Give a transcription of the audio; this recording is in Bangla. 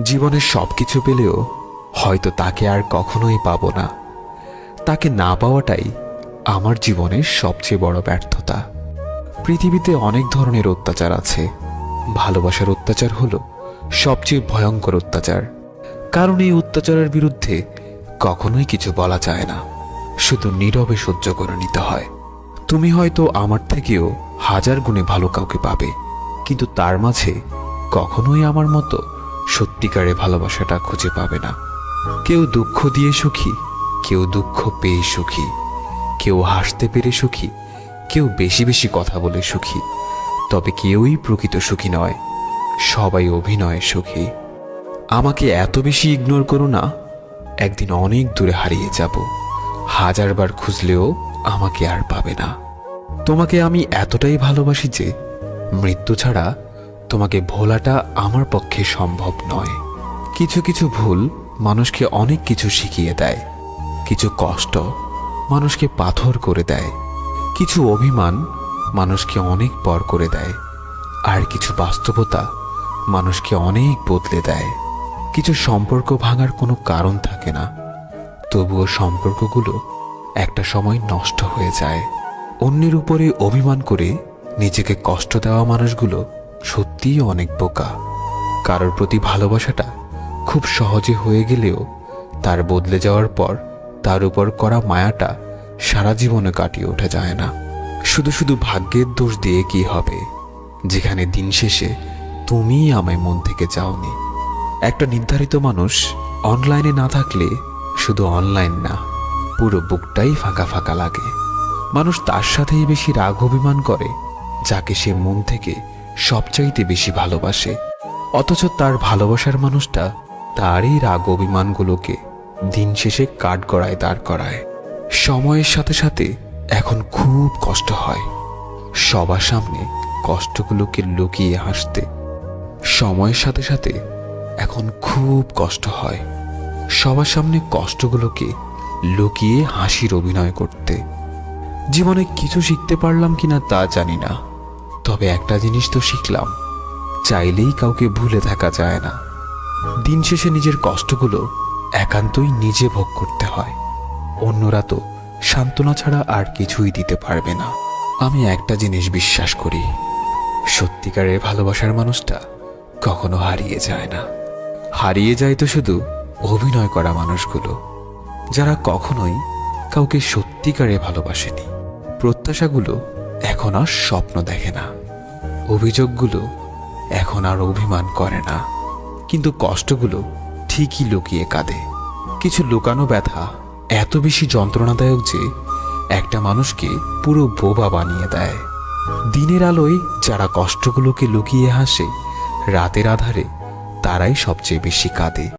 জীবনে সব কিছু পেলেও হয়তো তাকে আর কখনোই পাবো না। তাকে না পাওয়াটাই আমার জীবনের সবচেয়ে বড় ব্যর্থতা। পৃথিবীতে অনেক ধরনের অত্যাচার আছে। ভালোবাসার অত্যাচার হলো সবচেয়ে ভয়ঙ্কর অত্যাচার। কারণ এই অত্যাচারের বিরুদ্ধে কখনোই কিছু বলা যায় না। শুধু নীরবে সহ্য করে নিতে হয়। তুমি হয়তো আমার থেকেও হাজার গুণে ভালো কাউকে পাবে, কিন্তু তার মাঝে কখনোই আমার মতো সত্যিকারে ভালোবাসাটা খুঁজে পাবে না। কেউ দুঃখ দিয়ে সুখী, কেউ দুঃখ পেয়ে সুখী, কেউ হাসতে পেরে সুখী, কেউ বেশি বেশি কথা বলে সুখী। তবে কেউই প্রকৃত সুখী নয়, সবাই অভিনয়ে সুখী। আমাকে এত বেশি ইগনোর করো না, একদিন অনেক দূরে হারিয়ে যাব। হাজারবার খুঁজলেও আমাকে আর পাবে না। তোমাকে আমি এতটাই ভালোবাসি যে, মৃত্যু ছাড়া তোমাকে ভোলাটা আমার পক্ষে সম্ভব নয়। কিছু কিছু ভুল মানুষকে অনেক কিছু শিখিয়ে দেয়। কিছু কষ্ট মানুষকে পাথর করে দেয়। কিছু অভিমান মানুষকে অনেক পর করে দেয়। আর কিছু বাস্তবতা মানুষকে অনেক বদলে দেয়। কিছু সম্পর্ক ভাঙার কোনো কারণ থাকে না। তবুও সম্পর্কগুলো একটা সময় নষ্ট হয়ে যায়। অন্যের উপরে অভিমান করে নিজেকে কষ্ট দেওয়া মানুষগুলো সত্যিই অনেক বোকা। কারোর প্রতি ভালোবাসাটা খুব সহজে হয়ে গেলেও তার বদলে যাওয়ার পর তার উপর করা মায়াটা সারা জীবনে কাটিয়ে ওঠা যায় না। শুধু শুধু ভাগ্যের দোষ দিয়ে কি হবে? যেখানে দিন শেষে তুমিই আমায় মন থেকে যাওনি একটা নির্ধারিত মানুষ অনলাইনে না থাকলে শুধু অনলাইন না, পুরো বুকটাই ফাঁকা ফাঁকা লাগে। মানুষ তার সাথেই বেশি রাগ অভিমান করে, যাকে সে মন থেকে সবচাইতে বেশি ভালোবাসে। অথচ তার ভালোবাসার মানুষটা তারই রাগ অভিমানগুলোকে দিন শেষে কাঠগড়ায় দাঁড় করায়। সময়ের সাথে সাথে এখন খুব কষ্ট হয়। সবার সামনে কষ্টগুলোকে লুকিয়ে হাসতে। সময়ের সাথে সাথে এখন খুব কষ্ট হয়। সবার সামনে কষ্টগুলোকে লুকিয়ে হাসির অভিনয় করতে। জীবনে কিছু শিখতে পারলাম কিনা তা জানি না। তবে একটা জিনিস তো শিখলাম, চাইলেই কাউকে ভুলে থাকা যায় না। দিন শেষে নিজের কষ্টগুলো একান্তই নিজে ভোগ করতে হয়। অন্যরা তো সান্ত্বনা ছাড়া আর কিছুই দিতে পারবে না। আমি একটা জিনিস বিশ্বাস করি, সত্যিকারের ভালোবাসার মানুষটা কখনো হারিয়ে যায় না। হারিয়ে যায় তো শুধু অভিনয় করা মানুষগুলো, যারা কখনোই কাউকে সত্যিকারে ভালোবাসেনি। প্রত্যাশাগুলো এখন আর স্বপ্ন দেখে না। অভিযোগগুলো এখন আর অভিমান করে না। কিন্তু কষ্টগুলো ঠিকই লুকিয়ে কাঁদে। কিছু লুকানো ব্যথা এত বেশি যন্ত্রণাদায়ক যে একটা মানুষকে পুরো বোবা বানিয়ে দেয়। দিনের আলোয় যারা কষ্টগুলোকে লুকিয়ে হাসে, রাতের আধারে তারাই সবচেয়ে বেশি কাঁদে।